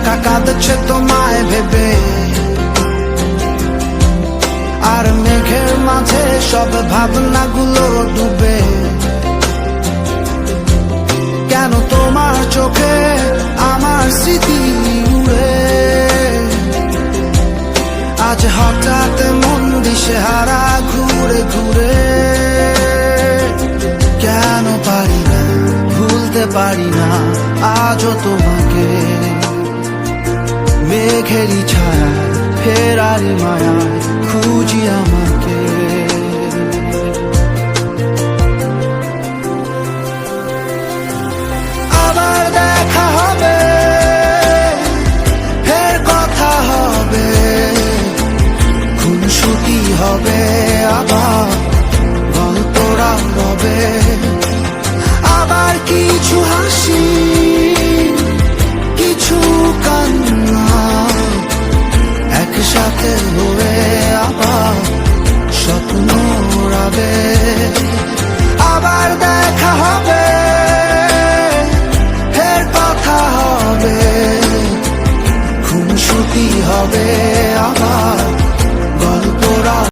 একা কাঁদছে তোমায় ভেবে আর মেঘের মাঝে সব ভাবনাগুলো ডুবে কেন তোমার চোখে আমার স্মৃতি উড়ে আজ হঠাৎ মন দিশে হারা ঘুরে ঘুরে কেন পারি না, ভুলতে পারি না, আজও তোমাকে মেঘেরই ছায়া ফেরারি মায়া খুঁজি আমাকে আবার স্বপ্ন আবার হবে ফের কথা হবে হবে আবার।